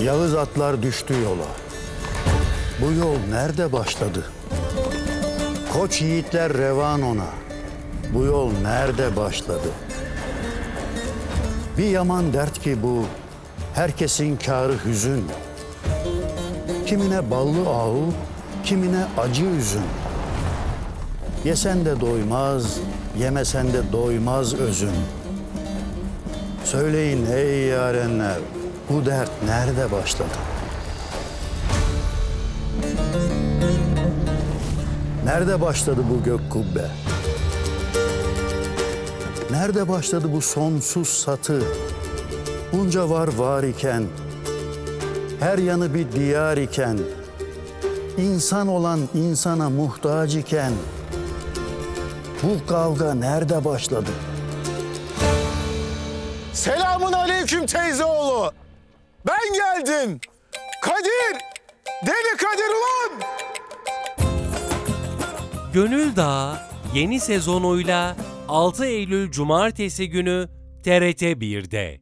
Yağız atlar düştü yola. Bu yol nerede başladı? Koç yiğitler revan ona. Bu yol nerede başladı? Bir yaman dert ki bu, herkesin kârı hüzün. Kimine ballı ahu, kimine acı üzüm. Yesen de doymaz, yemesen de doymaz özün. Söyleyin ey yarenler, bu dert nerede başladı? Nerede başladı bu gök kubbe? Nerede başladı bu sonsuz satı? Bunca var var iken, her yanı bir diyar iken, insan olan insana muhtaç iken, bu kavga nerede başladı? Selamun aleyküm teyzeoğlu. Ben geldim. Kadir. Deli Kadir ulan. Gönül Dağı yeni sezonuyla 6 Eylül Cumartesi günü TRT 1'de.